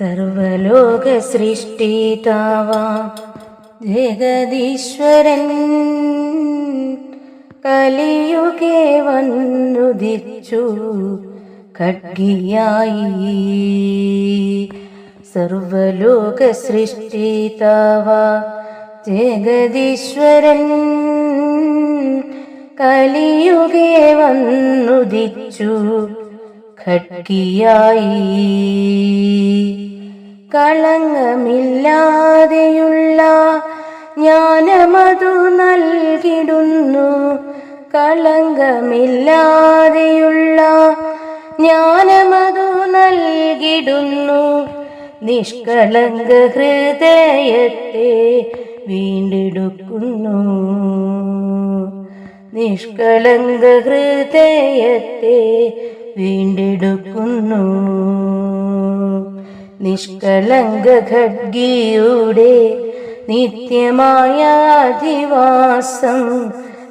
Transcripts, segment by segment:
സർവലോക സൃഷ്ടിതാവാ. ജഗദീശ്വരൻ കലിയുഗേ വന്നുദിച്ചു ഖഡ്ഗിയായി. സർവലോക സൃഷ്ടിതാവാ. ജഗദീശ്വരൻ കലിയുഗേ വന്നുദിച്ചു ഖഡ്ഗിയായി കളങ്കമില്ലാതെയുള്ള ജ്ഞാനമതു നൽകിടുന്നു. കളങ്കമില്ലാതെയുള്ള ജ്ഞാനമതു നൽകിടുന്നു. നിഷ്കളങ്ക ഹൃദയത്തെ വീണ്ടെടുക്കുന്നു. നിഷ്കളങ്ക ഹൃദയത്തെ വീണ്ടെടുക്കുന്നു. നിഷ്കളങ്ക ഖഡ്ഗിയുടെ നിത്യമായ അധിവാസം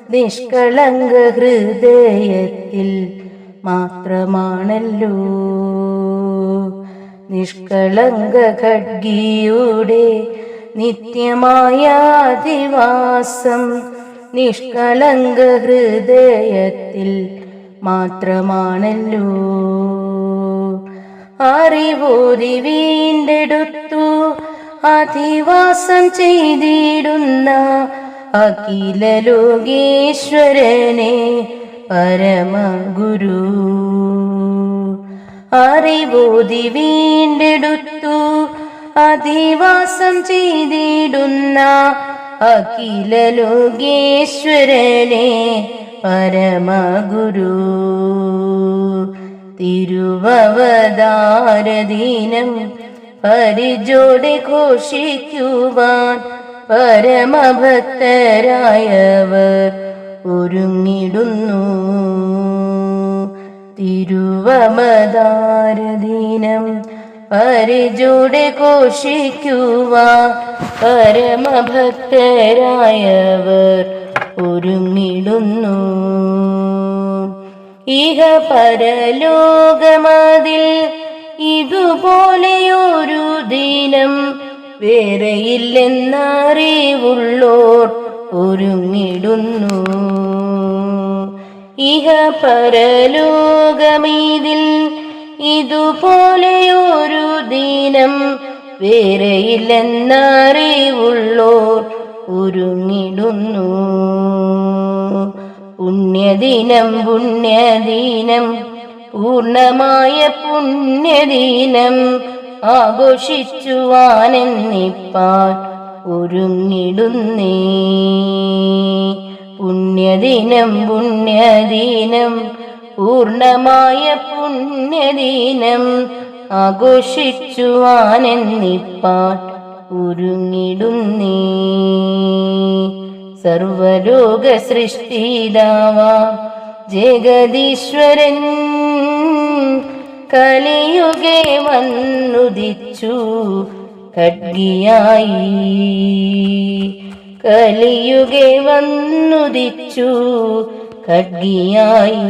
നിഷ്കളങ്ക ഹൃദയത്തിൽ മാത്രമാണല്ലോ. നിഷ്കളങ്ക ഖഡ്ഗിയുടെ നിത്യമായ അധിവാസം നിഷ്കളങ്ക ഹൃദയത്തിൽ മാത്രമാണല്ലോ. അറിവോതി വീണ്ടെടുത്തു അധിവാസം ചെയ്തിടുന്ന അഖില ലോകേശ്വരനെ പരമഗുരു. അറിവോതി വീണ്ടെടുത്തു അധിവാസം ചെയ്തിടുന്ന അഖില ലോകേശ്വരനെ പരമഗുരു. തിരുവവതാരദീനം പരിജോടി ഘോഷിക്കുവാൻ പരമഭക്തരായവർ ഒരുങ്ങിടുന്നു. തിരുവമതാരദീനം പരിജോടി ഘോഷിക്കുവാൻ പരമഭക്തരായവർ ഒരുങ്ങിടുന്നു. ഇഹ പരലോകമതിൽ ഇതുപോലെയൊരു ദിനം വേറെയില്ലെന്നറിവുള്ളോർ ഒരുങ്ങിടുന്നു. ഇഹ പരലോകമീതിൽ ഇതുപോലെയൊരു ദിനം വേറെയില്ലെന്നറിവുള്ളോർ ഒരുങ്ങിടുന്നു. പുണ്യദിനം പുണ്യദിനം പൂർണമായ പുണ്യദിനം ആഘോഷിച്ചുവാനെന്നിപ്പാൻ ഒരുങ്ങിടുന്നേ. പുണ്യദിനം പുണ്യദിനം പൂർണമായ പുണ്യദിനം ആഘോഷിച്ചുവാനെന്നിപ്പാൻ ഒരുങ്ങിടുന്നേ സർവലോക സൃഷ്ടിതാവാ ജഗദീശ്വരൻ കലിയുഗേ വന്നുദിച്ചു. ഖഡ്ഗിയായി കലിയുഗേ വന്നുദിച്ചു. ഖഡ്ഗിയായി